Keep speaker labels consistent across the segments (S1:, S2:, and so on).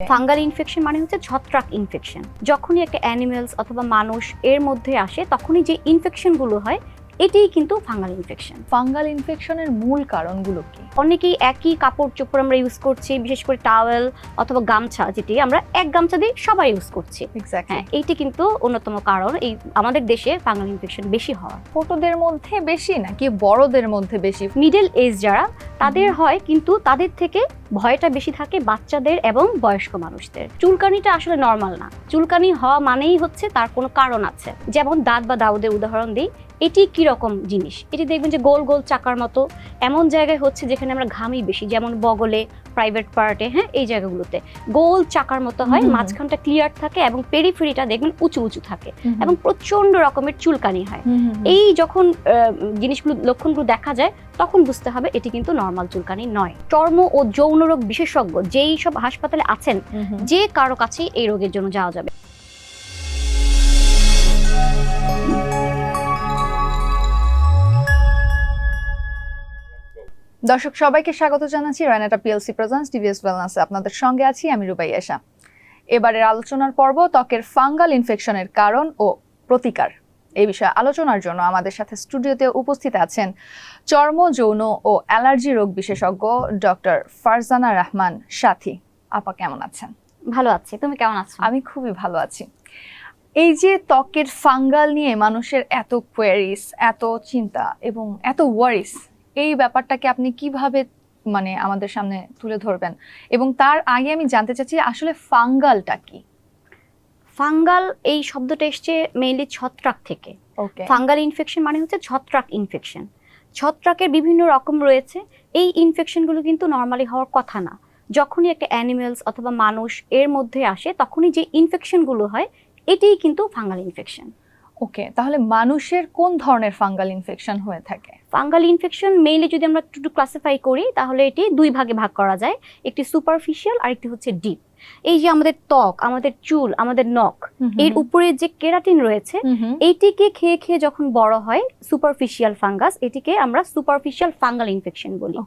S1: Fungal infection মানে হচ্ছে ছত্রাক ইনফেকশন যখনই একটা অ্যানিমেলস অথবা মানুষ এর মধ্যে আসে, তখনই যে ইনফেকশনগুলো হয় এটাই কিন্তু ফাঙ্গাল ইনফেকশন।
S2: ফাঙ্গাল ইনফেকশনের মূল কারণগুলো কি?
S1: অনেকেই একই কাপড় চোপড় আমরা ইউজ করছি বিশেষ করে টাওয়েল অথবা গামছা যেটি আমরা এক গামছা দিয়ে সবাই ইউজ করছি। হ্যাঁ এইটি কিন্তু অন্যতম কারণ এই আমাদের দেশে ফাঙ্গাল ইনফেকশন বেশি হওয়া
S2: ছোটদের মধ্যে বেশি নাকি বড়দের মধ্যে বেশি?
S1: মিডল এজ যারা তাদের হয় কিন্তু তাদের থেকে ভয়টা বেশি থাকে বাচ্চাদের এবং বয়স্ক মানুষদের। চুলকানিটা আসলে নর্মাল না। চুলকানি হওয়া মানেই হচ্ছে তার কোনো কারণ আছে। যেমন দাঁত বা দাউদের উদাহরণ দিই এটি কি রকম জিনিস? এটি দেখবেন যে গোল গোল চাকার মতো। এমন জায়গায় হচ্ছে যেখানে আমরা ঘামি বেশি যেমন বগলে প্রাইভেট পার্টে হ্যাঁ এই জায়গাগুলোতে। গোল চাকার মতো হয়। মাঝখানটা ক্লিয়ার থাকে এবং পেরিফেরিটা দেখবেন উঁচু উঁচু থাকে এবং প্রচণ্ড রকমের চুলকানি হয়।
S2: এই
S1: যখন জিনিসগুলো লক্ষণগুলো দেখা যায় তখন বুঝতে হবে এটি কিন্তু নর্মাল চুলকানি নয়। চর্ম ও যৌন রোগ বিশেষজ্ঞ যেই সব হাসপাতালে আছেন যে কারও কাছেই এই রোগের জন্য যাওয়া যাবে।
S2: দর্শক সবাইকে স্বাগত জানাচ্ছি রায়নাটা পিএলসি প্রেজেন্স টিভিএস ওয়েলনেসে আপনাদের সঙ্গে আছি আমি রুবাই এশা এবারের আলোচনার পর্ব ত্বকের ফাঙ্গাল ইনফেকশনের কারণ ও প্রতিকার। এই বিষয়ে আলোচনার জন্য আমাদের সাথে স্টুডিওতে উপস্থিত আছেন চর্ম যৌন ও অ্যালার্জি রোগ বিশেষজ্ঞ ডক্টর ফারজানা রহমান সাথী। আপা কেমন আছেন?
S1: ভালো আছি। তুমি কেমন আছো?
S2: আমি খুবই ভালো আছি। এই যে ত্বকের ফাঙ্গাল নিয়ে মানুষের এত কোয়ারিস এত চিন্তা এবং এত ওয়ারিস এই ব্যাপারটাকে আপনি কীভাবে মানে আমাদের সামনে তুলে ধরবেন? এবং তার আগে আমি জানতে চাচ্ছি আসলে ফাঙ্গালটা কি?
S1: ফাঙ্গাল এই শব্দটা এসছে মেইনলি ছত্রাক থেকে। ফাঙ্গাল ইনফেকশন মানে হচ্ছে ছত্রাক ইনফেকশন ছত্রাকের বিভিন্ন রকম রয়েছে। এই ইনফেকশনগুলো কিন্তু নর্মালি হওয়ার কথা না। যখনই একটা অ্যানিমেলস অথবা মানুষ এর মধ্যে আসে তখনই যে ইনফেকশনগুলো হয় এটিই কিন্তু ফাঙ্গাল ইনফেকশন
S2: ওকে তাহলে মানুষের কোন ধরনের ফাঙ্গাল ইনফেকশন হয়ে থাকে?
S1: ফাঙ্গাল ইনফেকশন মেইনলি যদি আমরা একটু ক্লাসিফাই করি, তাহলে এটি দুই ভাগে ভাগ করা যায়। একটি সুপারফিশিয়াল আর একটি হচ্ছে ডিপ এই যে আমাদের ত্বক আমাদের চুল আমাদের নখ এর উপরে যে কেরাটিন রয়েছে এইটিকে খেয়ে খেয়ে যখন বড় হয় সুপারফিশিয়াল ফাঙ্গাস এটিকে আমরা সুপারফিশিয়াল ফাঙ্গাল ইনফেকশন বলি।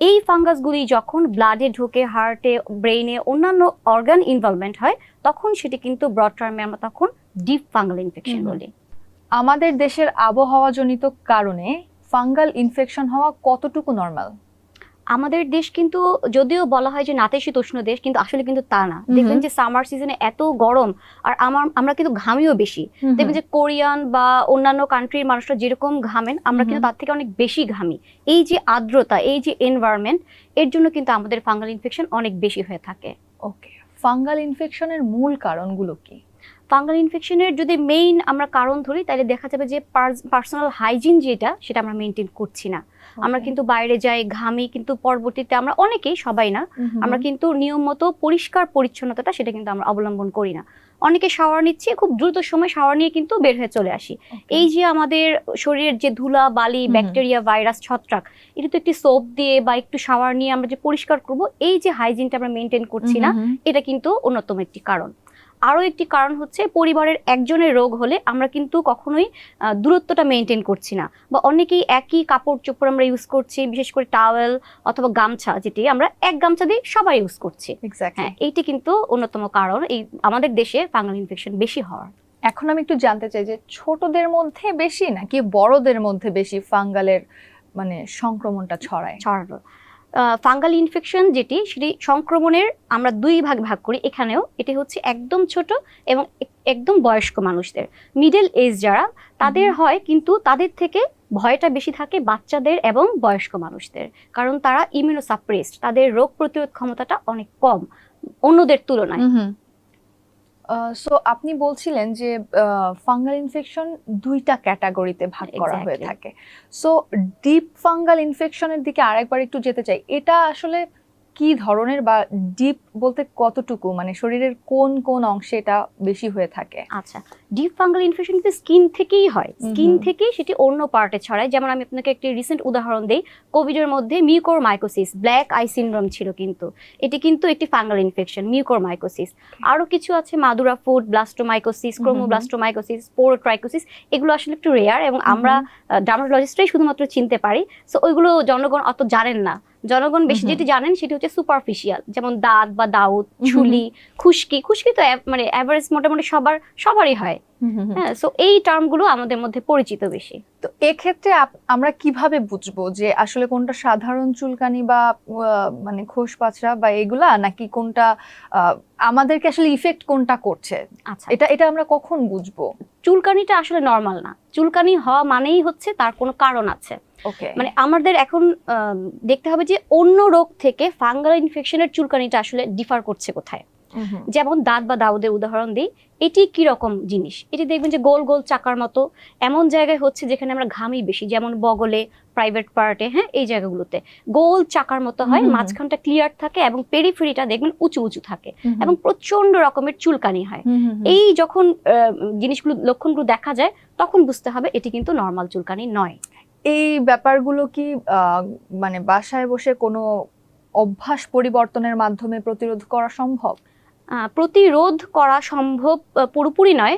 S1: এই ফাঙ্গাসগুলি যখন ব্লাডে ঢোকে হার্টে ব্রেইনে অন্যান্য অর্গান ইনভলভমেন্ট হয় তখন সেটি কিন্তু ব্রড টার্মে আমরা তখন ডিপ ফাঙ্গাল ইনফেকশন। বলি।
S2: আমাদের দেশের আবহাওয়াজনিত কারণে ফাঙ্গাল ইনফেকশন হওয়া কতটুকু নর্মাল
S1: আমাদের দেশ কিন্তু যদিও বলা হয় যে নাতিশীতোষ্ণ দেশ কিন্তু আসলে কিন্তু তা না। দেখবেন যে সামার সিজনে এত গরম আর আমার আমরা কিন্তু ঘামিও বেশি। দেখবেন যে কোরিয়ান বা অন্যান্য কান্ট্রির মানুষরা যেরকম ঘামেন আমরা কিন্তু তার থেকে অনেক বেশি ঘামি। এই যে আর্দ্রতা এই যে এনভায়রনমেন্ট এর জন্য কিন্তু আমাদের ফাঙ্গাল ইনফেকশন অনেক বেশি হয়ে থাকে।
S2: ওকে ফাঙ্গাল ইনফেকশনের মূল কারণগুলো কি?
S1: ফাঙ্গাল ইনফেকশনের যদি মেইন আমরা কারণ ধরি তাহলে দেখা যাবে যে পার্সোনাল হাইজিন যেটা সেটা আমরা মেনটেন করছি না। আমরা কিন্তু বাইরে যাই ঘামি কিন্তু পরবর্তীতে আমরা অনেকেই সবাই না আমরা কিন্তু নিয়ম মতো পরিষ্কার পরিচ্ছন্নতাটা সেটা কিন্তু আমরা অবলম্বন করি না। অনেকে শাওয়ার নিচ্ছে খুব দ্রুত সময় শাওয়ার নিয়ে কিন্তু বের হয়ে চলে আসি। এই যে আমাদের শরীরের যে ধুলা বালি ব্যাকটেরিয়া ভাইরাস ছত্রাক এটা তো একটি সোপ দিয়ে বা একটু শাওয়ার নিয়ে আমরা যে পরিষ্কার করব এই যে হাইজিনটা আমরা মেনটেন করছি না এটা কিন্তু অন্যতম একটি কারণ। আরও একটি কারণ হচ্ছে পরিবারের একজনের রোগ হলে আমরা কিন্তু কখনোই দূরত্বটা মেনটেন করছি না। বা অনেকেই একই কাপড় চোপড় আমরা ইউজ করছি বিশেষ করে টাওয়েল অথবা গামছা যেটি আমরা এক গামছা দিয়ে সবাই ইউজ করছি। হ্যাঁ এইটি কিন্তু অন্যতম কারণ। এই আমাদের দেশে ফাঙ্গাল ইনফেকশন বেশি হওয়ার।
S2: এখন আমি একটু জানতে চাই যে ছোটদের মধ্যে বেশি নাকি বড়দের মধ্যে বেশি ফাঙ্গালের মানে সংক্রমণটা ছড়ায়?
S1: ছড়ানো। ফাঙ্গাল ইনফেকশন যেটি সেটি সংক্রমণের আমরা দুই ভাগ ভাগ করি। এখানেও এটি হচ্ছে একদম ছোট এবং এক- একদম বয়স্ক মানুষদের। মিডল এজ যারা তাদের হয় কিন্তু তাদের থেকে ভয়টা বেশি থাকে বাচ্চাদের এবং বয়স্ক মানুষদের। কারণ তারা ইমিউনোসাপ্রেসড তাদের রোগ প্রতিরোধ ক্ষমতাটা অনেক কম অন্যদের তুলনায়।
S2: সো আপনি বলছিলেন যে ফাঙ্গাল ইনফেকশন দুইটা ক্যাটাগরিতে ভাগ করা হয়ে থাকে। সো ডিপ ফাঙ্গাল ইনফেকশনের দিকে আরেকবার একটু যেতে চাই। এটা আসলে কি ধরনের বা ডিপ বলতে কতটুকু? মানে শরীরের কোন কোন অংশে এটা বেশি হয়ে থাকে?
S1: আচ্ছা ডিপ ফাঙ্গাল ইনফেকশন কিন্তু স্কিন থেকেই হয়। স্কিন। থেকেই সেটি অন্য পার্টে ছড়ায়। যেমন আমি আপনাকে একটি রিসেন্ট উদাহরণ দিই কোভিডের মধ্যে mucormycosis black eye syndrome ছিল কিন্তু। এটি কিন্তু একটি ফাঙ্গাল ইনফেকশন মিউকোর মাইকোসিস আরও কিছু আছে মাদুরা ফুড ব্লাস্টোমাইকোসিস। ক্রোমোব্লাস্টোমাইকোসিস পোরোট্রাইকোসিস এগুলো আসলে একটু রেয়ার এবং আমরা ডার্মাটোলজিস্টরাই শুধুমাত্র চিনতে পারি। সো ওইগুলো জনগণ অত জানেন না। জনগণ বেশি। যেটি জানেন সেটি হচ্ছে সুপারফিশিয়াল যেমন দাঁত বা দাউদ। ছুলি খুশকি খুশকি তো মানে অ্যাভারেজ মোটামুটি সবার সবারই হয়। হ্যাঁ সো এই টার্মগুলো আমাদের মধ্যে পরিচিত বেশি।
S2: তো এক্ষেত্রে আমরা কীভাবে বুঝব যে আসলে কোনটা সাধারণ চুলকানি বা মানে খোস পাচড়া বা এগুলা নাকি কোনটা আমাদেরকে আসলে ইফেক্ট কোনটা করছে?
S1: আচ্ছা।
S2: এটা এটা আমরা কখন বুঝব?
S1: চুলকানিটা আসলে নর্মাল না। চুলকানি হওয়া মানেই হচ্ছে তার কোনো কারণ আছে। মানে আমাদের এখন দেখতে হবে যে অন্য রোগ থেকে ফাঙ্গাল ইনফেকশনের চুলকানিটা আসলে ডিফার করছে কোথায়। যেমন দাঁত বা দাউদের উদাহরণ দিই এটি কি রকম জিনিস? এটি দেখবেন যে গোল গোল চাকার মতো। এমন জায়গায় হচ্ছে যেখানে আমরা ঘামি বেশি যেমন বগলে প্রাইভেট পার্টে হ্যাঁ এই জায়গাগুলোতে। গোল চাকার মতো হয়। মাঝখানটা ক্লিয়ার থাকে এবং পেরিফেরিটা দেখবেন উঁচু উঁচু থাকে এবং প্রচণ্ড রকমের চুলকানি হয়। এই যখন আহ, জিনিসগুলো লক্ষণগুলো দেখা যায় তখন বুঝতে হবে এটি কিন্তু নর্মাল চুলকানি নয়।
S2: এই ব্যাপারগুলো কি মানে বাসায় বসে কোনো অভ্যাস পরিবর্তনের মাধ্যমে প্রতিরোধ করা সম্ভব?
S1: প্রতিরোধ করা সম্ভব পুরোপুরি নয়।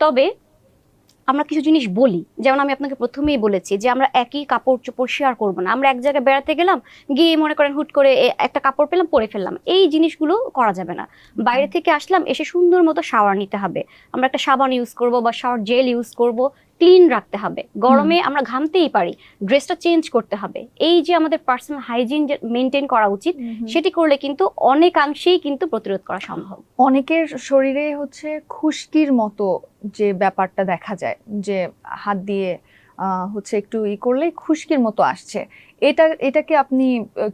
S1: তবে আমরা কিছু জিনিস বলি। যেমন আমি আপনাকে প্রথমেই বলেছি যে আমরা একই কাপড় চোপড় শেয়ার করব না। আমরা এক জায়গায় বেড়াতে গেলাম গিয়ে মনে করেন হুট করে একটা কাপড় পেলাম পরে ফেললাম। এই জিনিসগুলো করা যাবে না। বাইরে থেকে আসলাম এসে সুন্দর মতো শাওয়ার নিতে হবে। আমরা একটা সাবান ইউজ করব বা শাওয়ার জেল ইউজ করব। ক্লিন রাখতে হবে। গরমে আমরা ঘামতেই পারি ড্রেসটা চেঞ্জ করতে হবে। এই যে আমাদের পার্সোনাল হাইজিন মেনটেন করা উচিত সেটি করলে কিন্তু অনেকাংশেই কিন্তু প্রতিরোধ করা সম্ভব।
S2: অনেকের শরীরে হচ্ছে খুশকির মতো যে ব্যাপারটা দেখা যায় যে হাত দিয়ে আহ, হচ্ছে একটু ই করলে খুশকির মতো আসছে। এটা এটাকে আপনি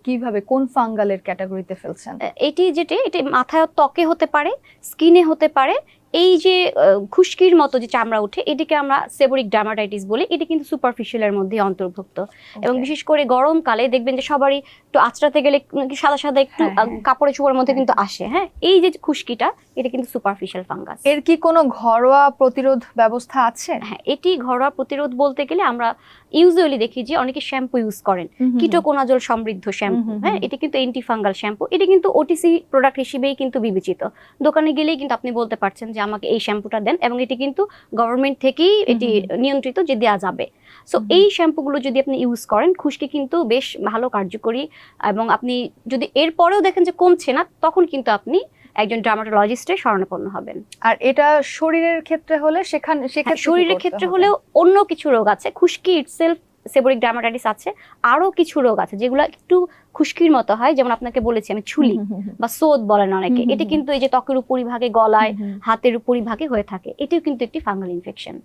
S2: কীভাবে কোন ফাঙ্গালের ক্যাটাগরিতে ফেলছেন?
S1: এটি যেটি এটি মাথায় ত্বকে হতে পারে স্কিনে হতে পারে এই যে খুশকির মতো যে চামড়া উঠে এটিকে আমরা সেবরিক ডার্মাটাইটিস বলি। এটি কিন্তু সুপারফিশিয়ালের মধ্যে অন্তর্ভুক্ত। এবং বিশেষ করে গরমকালে দেখবেন যে সবারই একটু আঁচড়াতে গেলে সাদা সাদা একটু
S2: হ্যাঁ, হ্যাঁ।
S1: কাপড়ের চোপড়ের মধ্যে
S2: হ্যাঁ।
S1: কিন্তু আসে হ্যাঁ? এই যে খুশকিটা এটা কিন্তু সুপারফিশিয়াল ফাঙ্গাস
S2: এর কি কোনো ঘরোয়া প্রতিরোধ ব্যবস্থা আছে?
S1: হ্যাঁ এটি ঘরোয়া প্রতিরোধ বলতে গেলে আমরা ইউজুয়ালি দেখি যে অনেকে শ্যাম্পু ইউজ করেন। কিটোকোনাজল সমৃদ্ধ শ্যাম্পু হ্যাঁ। এটি কিন্তু এন্টি ফাঙ্গাল শ্যাম্পু এটি কিন্তু ওটিসি প্রোডাক্ট হিসেবেই কিন্তু বিবেচিত। দোকানে গেলেই কিন্তু আপনি বলতে পারছেন যে আমাকে এই শ্যাম্পুটা দেন এবং এটি কিন্তু গভর্নমেন্ট থেকেই এটি নিয়ন্ত্রিত যে দেওয়া যাবে। সো। এই শ্যাম্পুগুলো যদি আপনি ইউজ করেন খুশকি কিন্তু বেশ ভালো কার্যকরী এবং আপনি যদি এরপরেও দেখেন যে কমছে না তখন কিন্তু আপনি একজন ডার্মাটোলজিস্টের শরণাপন্ন হবেন।
S2: আর এটা শরীরের ক্ষেত্রে হলে সেখানে
S1: হ্যাঁ,
S2: সেক্ষেত্রে
S1: শরীরের ক্ষেত্রে হলেও অন্য কিছু রোগ আছে। খুশকি ইটসেলফ সেবোরিক ডার্মাটাইটিস আছে। আরও কিছু রোগ আছে যেগুলো একটু খুশকির মতো হয়। যেমন আপনাকে বলেছি আমি ছুলি বা সোদ বলেন অনেকে। এটি কিন্তু এই যে ত্বকের উপরিভাগে গলায়। হাতের উপরিভাগে হয়ে থাকে। এটিও কিন্তু একটি ফাঙ্গাল ইনফেকশন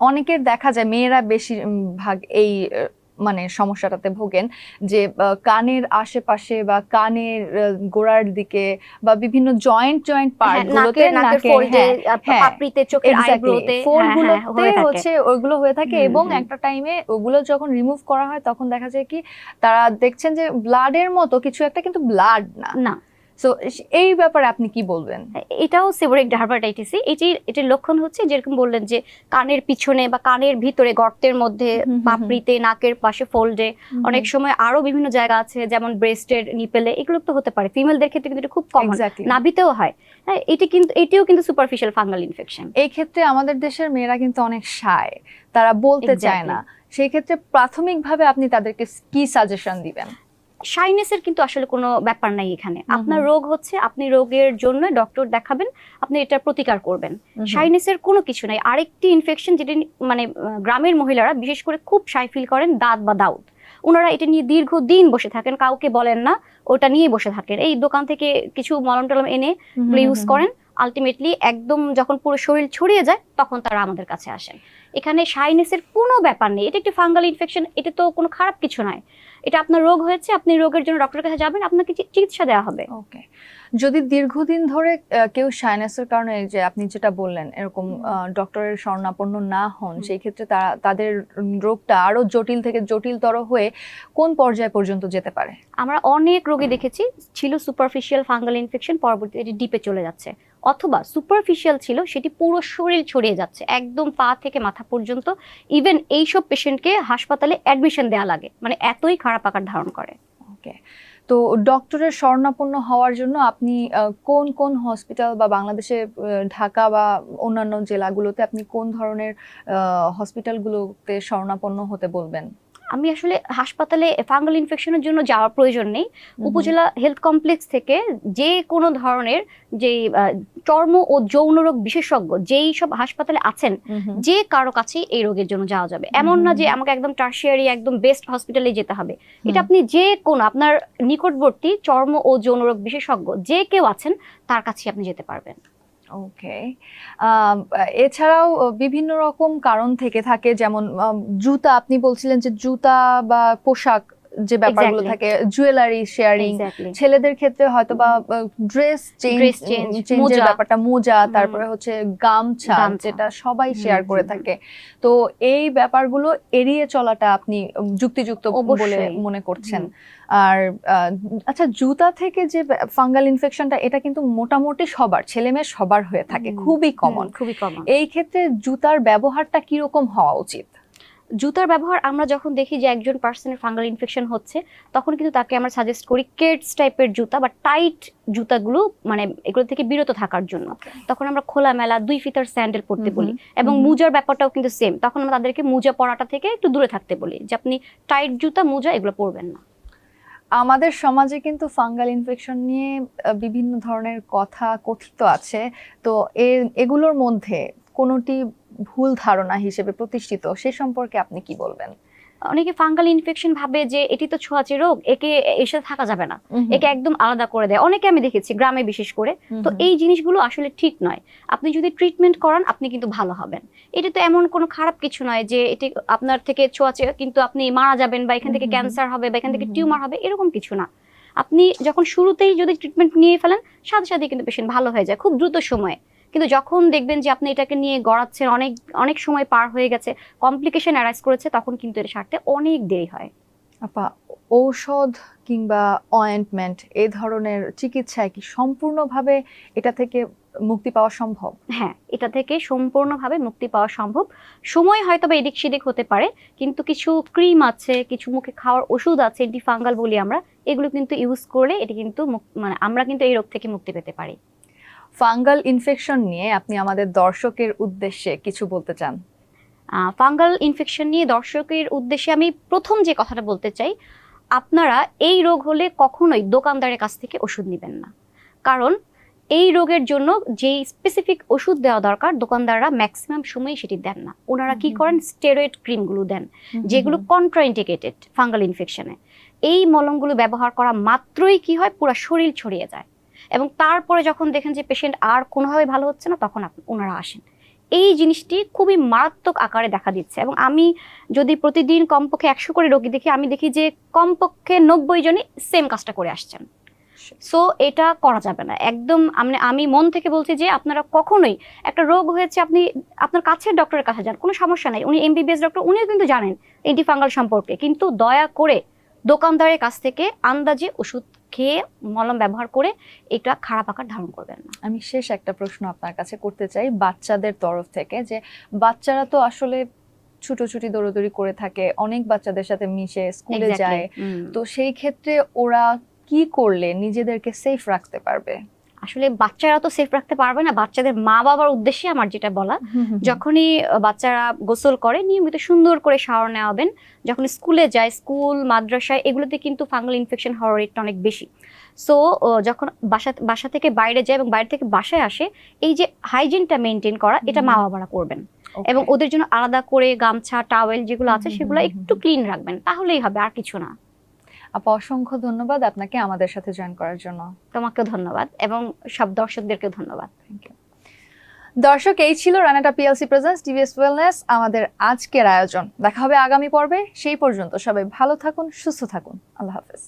S2: অনেকের দেখা যায় মেয়েরা বেশি ভাগ এই মানে সমস্যাটাতে ভোগেন যে কানের আশেপাশে বা কানের গোড়ার দিকে বা বিভিন্ন জয়েন্ট জয়েন্ট পার্ট গুলোতে
S1: হ্যাঁ,
S2: হ্যাঁ,
S1: পাপড়িতে চোখের আইব্রোতে
S2: ফোলগুলোতে হচ্ছে ওইগুলো হয়ে থাকে এবং একটা টাইমে ওগুলো যখন রিমুভ করা হয় তখন দেখা যায় কি তারা দেখছেন যে ব্লাডের মতো কিছু একটা কিন্তু ব্লাড না।
S1: না।
S2: সো এই ব্যাপারে আপনি কি বলবেন?
S1: এটাও সেবোরিক ডার্মাটাইটিস এটির এটির লক্ষণ হচ্ছে যেরকম বললেন যে কানের পিছনে বা কানের ভিতরে গর্তের মধ্যে। পাপড়িতে নাকের পাশে ফোল্ডে অনেক সময় আরও বিভিন্ন জায়গা আছে যেমন ব্রেস্টের নিপেলে এগুলো তো হতে পারে। ফিমেলদের ক্ষেত্রে কিন্তু এটা খুব কমন। নাভিতেও হয়। হ্যাঁ এটি কিন্তু এটিও কিন্তু সুপারফিশিয়াল ফাঙ্গাল ইনফেকশন
S2: এই ক্ষেত্রে আমাদের দেশের মেয়েরা কিন্তু অনেক সায় তারা বলতে চায় না। সেই ক্ষেত্রে প্রাথমিকভাবে আপনি তাদেরকে কি সাজেশন দিবেন?
S1: শাইনেসের কিন্তু আসলে কোনো ব্যাপার নাই এখানে। আপনার রোগ হচ্ছে আপনি রোগের জন্য ডক্টর দেখাবেন আপনি এটা প্রতিকার করবেন। শাইনেসের কোনো কিছু নাই। আরেকটি ইনফেকশন যেটা মানে গ্রামের মহিলারা বিশেষ করে খুব শাই ফিল করেন দাঁত বা দাউদ। ওনারা এটা নিয়ে দীর্ঘদিন বসে থাকেন কাউকে বলেন না ওটা নিয়ে বসে থাকেন। এই দোকান থেকে কিছু মলম টলম এনে ইউজ করেন। আলটিমেটলি একদম যখন পুরো শরীর ছড়িয়ে যায় তখন তারা আমাদের কাছে আসেন। এখানে শাইনেসের কোনো ব্যাপার নেই। এটা একটি ফাঙ্গাল ইনফেকশন এটা তো কোনো খারাপ কিছু নয়। এটা আপনার রোগ হয়েছে আপনি রোগের জন্য ডক্টরের কাছে যাবেন আপনাকে চিকিৎসা দেওয়া হবে।
S2: ওকে যদি দীর্ঘদিন ধরে কেউ সাইনাসের কারণে যে আপনি যেটা বললেন এরকম ডক্টরের শরণাপন্ন না হন সেই ক্ষেত্রে তারা তাদের রোগটা আরও জটিল থেকে জটিলতর হয়ে কোন পর্যায় পর্যন্ত যেতে পারে?
S1: আমরা অনেক রোগী দেখেছি ছিল সুপারফিশিয়াল ফাঙ্গাল ইনফেকশন পরবর্তীতে এটি ডিপে চলে যাচ্ছে। অথবা সুপারফিশিয়াল ছিল, সেটি পুরো শরীর ছড়িয়ে যাচ্ছে, একদম পা থেকে মাথা পর্যন্ত। ইভেন এইসব পেশেন্টকে হাসপাতালে অ্যাডমিশন দেওয়া লাগে মানে এতই খারাপ আকার ধারণ করে।
S2: ওকে তো ডক্টরের শরণাপন্ন হওয়ার জন্য আপনি কোন কোন হসপিটাল বা বাংলাদেশে ঢাকা বা অন্যান্য জেলাগুলোতে আপনি কোন ধরনের হসপিটালগুলোতে শরণাপন্ন হতে বলবেন?
S1: আমি আসলে হাসপাতালে ফাঙ্গাল ইনফেকশনের জন্য যাওয়ার প্রয়োজন নেই। উপজেলা হেলথ কমপ্লেক্স থেকে যে কোনো ধরনের যে চর্ম ও যৌন রোগ বিশেষজ্ঞ যেই সব হাসপাতালে আছেন যে কারও কাছেই এই রোগের জন্য যাওয়া যাবে। এমন না যে আমাকে একদম টার্সিয়ারি একদম বেস্ট হসপিটালে যেতে হবে। এটা আপনি যে কোনো আপনার নিকটবর্তী চর্ম ও যৌন রোগ বিশেষজ্ঞ যে কেউ আছেন তার কাছে আপনি যেতে পারবেন।
S2: ওকে এছাড়াও বিভিন্ন রকম কারণ থেকে থাকে, যেমন জুতা, আপনি বলছিলেন যে জুতা বা পোশাক যে ব্যাপারগুলো থাকে জুয়েলারি শেয়ারিং ছেলেদের ক্ষেত্রে হয়তো বা ড্রেস চেঞ্জ চেঞ্জের ব্যাপারটা মোজা তারপরে হচ্ছে গামছা। যেটা সবাই শেয়ার করে থাকে। তো এই ব্যাপারগুলো এড়িয়ে চলাটা আপনি যুক্তিযুক্ত বলে মনে করছেন। আর আচ্ছা জুতা থেকে যে ফাঙ্গাল ইনফেকশনটা এটা কিন্তু মোটামুটি সবার ছেলে মেয়ে সবার হয়ে থাকে খুবই কমন
S1: খুবই কমন
S2: এই ক্ষেত্রে জুতার ব্যবহারটা কীরকম হওয়া উচিত?
S1: জুতার ব্যবহার আমরা যখন দেখি যে একজন পার্সনের ফাঙ্গাল ইনফেকশন হচ্ছে তখন কিন্তু তাকে আমরা সাজেস্ট করি কেটস টাইপের জুতা বা টাইট জুতাগুলো মানে এগুলো থেকে বিরত থাকার জন্য। তখন আমরা খোলামেলা দুই ফিতার স্যান্ডেল পরতে বলি এবং। মুজার ব্যাপারটাও কিন্তু সেম তখন আমরা তাদেরকে মুজা পরাটা থেকে একটু দূরে থাকতে বলি যে আপনি টাইট জুতা মুজা এগুলো পরবেন না।
S2: আমাদের সমাজে কিন্তু ফাঙ্গাল ইনফেকশন নিয়ে বিভিন্ন ধরনের কথা কথিত আছে। তো এগুলোর মধ্যে কোনোটি ভুল ধারণা হিসেবে প্রতিষ্ঠিত সে সম্পর্কে আপনি কি বলবেন?
S1: অনেকে ফাঙ্গাল ইনফেকশন ভাবে যে এটি তো ছোঁয়াচে রোগ একে এর সাথে থাকা যাবে না একে একদম আলাদা করে দেয়। অনেকে আমি দেখেছি গ্রামে বিশেষ করে তো এই জিনিসগুলো আসলে ঠিক নয়। আপনি যদি ট্রিটমেন্ট করান আপনি কিন্তু ভালো হবেন। এটা তো এমন কোনো খারাপ কিছু নয় যে এটি আপনার থেকে ছোঁয়াচে কিন্তু আপনি মারা যাবেন বা এখান থেকে। ক্যান্সার হবে বা এখান থেকে। টিউমার হবে এরকম কিছু না। আপনি যখন শুরুতেই যদি ট্রিটমেন্ট নিয়ে ফেলেন সাথে সাথে কিন্তু পেশেন্ট ভালো হয়ে যায় খুব দ্রুত সময়ে। কিন্তু যখন দেখবেন যে আপনি এটাকে নিয়ে গড়াচ্ছেন অনেক অনেক সময় পার হয়ে গেছে কমপ্লিকেশন অ্যারাইজ করেছে তখন কিন্তু এটা সারতে অনেক দেরি হয়।
S2: আপা ঔষধ কিংবা অয়েন্টমেন্ট এ ধরনের চিকিৎসায় কি সম্পূর্ণভাবে এটা থেকে মুক্তি পাওয়া সম্ভব?
S1: হ্যাঁ এটা থেকে সম্পূর্ণভাবে মুক্তি পাওয়া সম্ভব। সময় হয়তো বা এদিক সেদিক হতে পারে কিন্তু কিছু ক্রিম আছে কিছু মুখে খাওয়ার ওষুধ আছে এটি ফাঙ্গাল বলি আমরা এগুলো কিন্তু ইউজ করলে এটি কিন্তু মানে আমরা কিন্তু এই রোগ থেকে মুক্তি পেতে পারি।
S2: ফাঙ্গাল ইনফেকশন নিয়ে আপনি আমাদের দর্শকের উদ্দেশ্যে কিছু বলতে চান?
S1: ফাঙ্গাল ইনফেকশন নিয়ে দর্শকের উদ্দেশ্যে আমি প্রথম যে কথাটা বলতে চাই আপনারা এই রোগ হলে কখনোই দোকানদারের কাছ থেকে ওষুধ নেবেন না। কারণ এই রোগের জন্য যেই স্পেসিফিক ওষুধ দেওয়া দরকার দোকানদাররা ম্যাক্সিমাম সময় সেটি দেন না। ওনারা কি করেন? স্টেরয়েড ক্রিমগুলো দেন যেগুলো কন্ট্রাইন্ডিকেটেড ফাঙ্গাল ইনফেকশনে। এই মলমগুলো ব্যবহার করা মাত্রই কি হয়? পুরো শরীর ছড়িয়ে যায়। এবং তারপরে যখন দেখেন যে পেশেন্ট আর কোনোভাবে ভালো হচ্ছে না, তখন ওনারা আসেন। এই জিনিসটি খুবই মারাত্মক আকারে দেখা দিচ্ছে এবং আমি যদি প্রতিদিন কমপক্ষে একশো করে রোগী দেখি, আমি দেখি যে কমপক্ষে নব্বই জনই সেম কাজটা করে আসছেন। সো এটা করা যাবে না। একদম আমি আমি মন থেকে বলছি যে আপনারা কখনোই একটা রোগ হয়েছে, আপনি, আপনার কাছের ডক্টরের কাছে যান, কোনো সমস্যা নাই। উনি এমবিবিএস ডক্টর উনিও কিন্তু জানেন এন্টিফাঙ্গাল সম্পর্কে। কিন্তু দয়া করে দোকানদারের কাছ থেকে আন্দাজে ওষুধ খেয়ে মলম ব্যবহার করে এটা খারাপ আকার ধারণ করবেন না।
S2: আমি শেষ একটা প্রশ্ন আপনার কাছে করতে চাই বাচ্চাদের তরফ থেকে যে বাচ্চারা তো আসলে ছুটোছুটি দৌড়দৌড়ি করে থাকে অনেক বাচ্চাদের সাথে মিশে স্কুলে যায়। তো সেই ক্ষেত্রে ওরা কি করলে নিজেদেরকে সেফ রাখতে পারবে?
S1: আসলে বাচ্চারা তো সেফ রাখতে পারবে না। বাচ্চাদের মা বাবার উদ্দেশ্যে আমার যেটা বলা যখনই বাচ্চারা গোসল করে নিয়মিত সুন্দর করে শাওয়ার নেওয়াবেন। যখন স্কুলে যায় স্কুল মাদ্রাসায় এগুলোতে কিন্তু ফাঙ্গাল ইনফেকশন হওয়ার রেটটা অনেক বেশি। সো যখন বাসা বাসা থেকে বাইরে যায় এবং বাইরে থেকে বাসায় আসে এই যে হাইজিনটা মেনটেন করা এটা মা বাবারা করবেন। এবং ওদের জন্য আলাদা করে গামছা টাওয়েল যেগুলো আছে সেগুলো একটু ক্লিন রাখবেন। তাহলেই হবে আর কিছু না।
S2: আপা অসংখ্য ধন্যবাদ আপনাকে আমাদের সাথে জয়েন করার জন্য।
S1: তোমাকে ধন্যবাদ এবং সব দর্শকদেরকে ধন্যবাদ।
S2: থ্যাংক ইউ দর্শক এই ছিল Renata PLC presence TVS wellness আমাদের আজকের আয়োজন। দেখা হবে আগামী পর্বে। সেই পর্যন্ত সবাই ভালো থাকুন সুস্থ থাকুন। আল্লাহ হাফেজ।